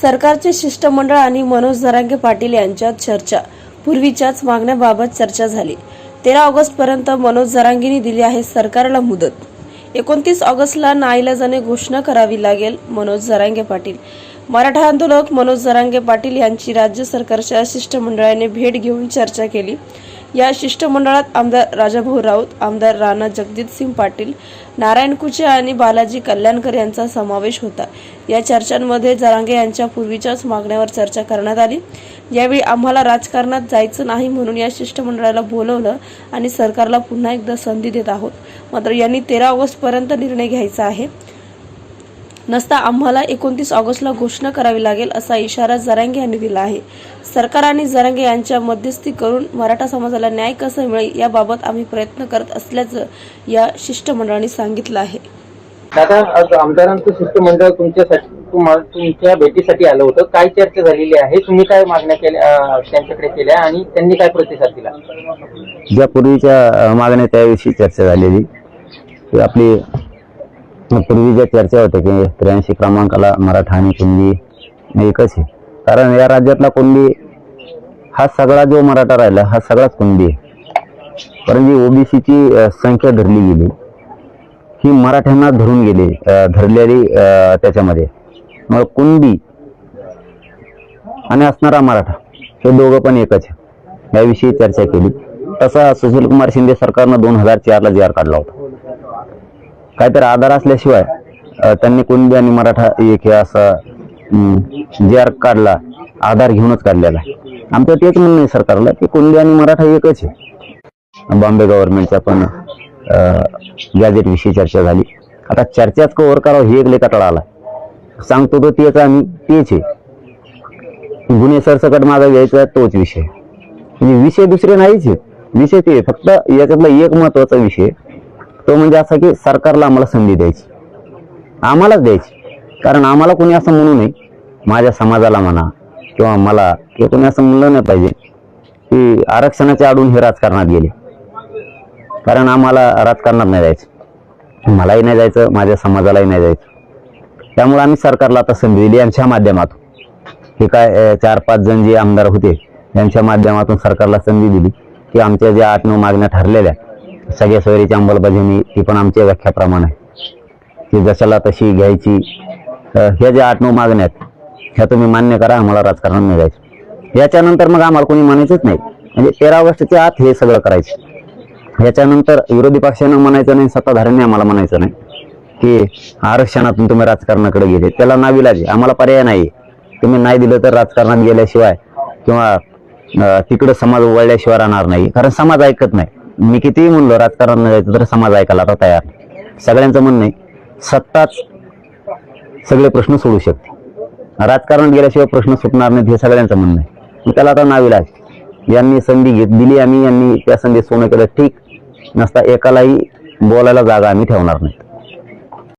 सरकारचे शिष्टमंडळ आणि मनोज जरांगे पाटील यांच्यात चर्चा. पूर्वीच्याच मागण्याबाबत चर्चा झाली. तेरा ऑगस्टपर्यंत मनोज जरांगेंनी दिली आहे सरकारला मुदत. एकोणतीस ऑगस्टला नाईलाजाने घोषणा करावी लागेल मनोज जरांगे पाटील. मराठा आंदोलक मनोज जरांगे पाटील यांची राज्य सरकारच्या शिष्टमंडळाने भेट घेऊन चर्चा केली. या शिष्टमंडळात आमदार राजाभाऊ राऊत आमदार राणा जगजितसिंग पाटील नारायण कुचे आणि बालाजी कल्याणकर यांचा समावेश होता. या चर्चांमध्ये जरांगे यांच्या पूर्वीच्याच मागण्यावर चर्चा करण्यात आली. यावेळी आम्हाला राजकारणात जायचं नाही म्हणून या शिष्टमंडळाला बोलवलं आणि सरकारला पुन्हा एकदा संधी देत आहोत. मात्र यांनी तेरा ऑगस्टपर्यंत निर्णय घ्यायचा आहे. नसता आम्हाला एकोणतीस ऑगस्टला घोषणा करावी लागेल असा इशारा जरांगे यांनी दिला आहे. सरकार आणि जरांगे यांच्या मध्यस्थी करून मराठा समाजाला न्याय कसा मिळेल याबाबत आम्ही प्रयत्न करत असल्याचं या शिष्टमंडळाने सांगितलं आहे. दादा आज आमदारांचं शिष्टमंडळ तुमच्यासाठी तुमच्या भेटीसाठी आलं होतं. काय चर्चा झालेली आहे? तुम्ही काय मागण्या केल्या त्यांच्याकडे केल्या आणि त्यांनी काय प्रतिसाद दिला? ज्या पूर्वीच्या मागण्या त्याविषयी चर्चा झालेली. की आपली पूर्वी ज्या चर्चा होत्या की त्र्याऐंशी क्रमांकाला मराठा आणि कुणबी एकच आहे. कारण या राज्यातला कुणबी हा सगळा जो मराठा राहिला हा सगळाच कुणबी आहे. कारण जी ओबीसीची संख्या धरली गेली. ही मराठ्यांना धरून गेली धरलेली त्याच्यामध्ये. मग कुणबी आणि असणारा मराठा हे दोघं पण एकच आहे. याविषयी चर्चा केली. तसा सुशील कुमार शिंदे सरकारनं दोन हजार चारला जी आर काढला होता. काहीतरी आधार असल्याशिवाय त्यांनी कुणबी आणि मराठा एक हे असा जे आर काढला आधार घेऊनच काढलेला आहे. आमचं तेच म्हणणं आहे सरकारला की कुणबी आणि मराठा एकच आहे. बॉम्बे गव्हर्नमेंटचा पण गॅजेट विषयी चर्चा झाली. आता चर्चाच कव्हर करावं हे एक लय आला. सांगतो तो तेच आणि तेच आहे. गुन्हे सरसकट माझा घ्यायचा तोच विषय. म्हणजे विषय दुसरे नाहीच आहे विषय ते फक्त याच्यातला एक महत्त्वाचा विषय तो म्हणजे असा की सरकारला आम्हाला संधी द्यायची. आम्हालाच द्यायची. कारण आम्हाला कोणी असं म्हणू नये माझ्या समाजाला म्हणा किंवा मला किंवा कोणी असं म्हणलं नाही पाहिजे की आरक्षणाच्या आडून हे राजकारणात गेले. कारण आम्हाला राजकारणात नाही जायचं. मलाही नाही जायचं माझ्या समाजालाही नाही जायचं. त्यामुळे आम्ही सरकारला आता संधी दिली यांच्या माध्यमातून. हे काय चार पाच जण जे आमदार होते यांच्या माध्यमातून सरकारला संधी दिली. की आमच्या ज्या आठ नऊ मागण्या ठरलेल्या सगळ्या सोयरीची अंमलबजावणी ती पण आमच्या व्याख्याप्रमाणे आहे. जशाला तशी घ्यायची ह्या ज्या आठ नऊ मागण्या आहेत ह्या तुम्ही मान्य करा आम्हाला राजकारणात मिळायचं. याच्यानंतर मग आम्हाला कोणी म्हणायचंच नाही. म्हणजे तेरा ऑगस्टच्या आत हे सगळं करायचं. याच्यानंतर विरोधी पक्षानं म्हणायचं नाही सत्ताधाऱ्यांनी आम्हाला म्हणायचं नाही की आरक्षणातून तुम्ही राजकारणाकडे गेले. त्याला नाविलाज आहे आम्हाला पर्याय नाही तुम्ही नाही दिलं तर राजकारणात गेल्याशिवाय किंवा तिकडं समाज वळल्याशिवाय राहणार नाही. कारण समाज ऐकत नाही. मी कितीही म्हणलो राजकारण जायचं तर समाज ऐकायला आता तयार. सगळ्यांचं म्हणणं आहे सत्ताच सगळे प्रश्न सोडू शकते. राजकारण गेल्याशिवाय प्रश्न सुटणार नाहीत हे सगळ्यांचं म्हणणं आहे. मग त्याला आता नाविलाज यांनी संधी घेत दिली आम्ही यांनी त्या संधी सोनं केलं ठीक. नसता एकालाही बोलायला जागा आम्ही ठेवणार नाही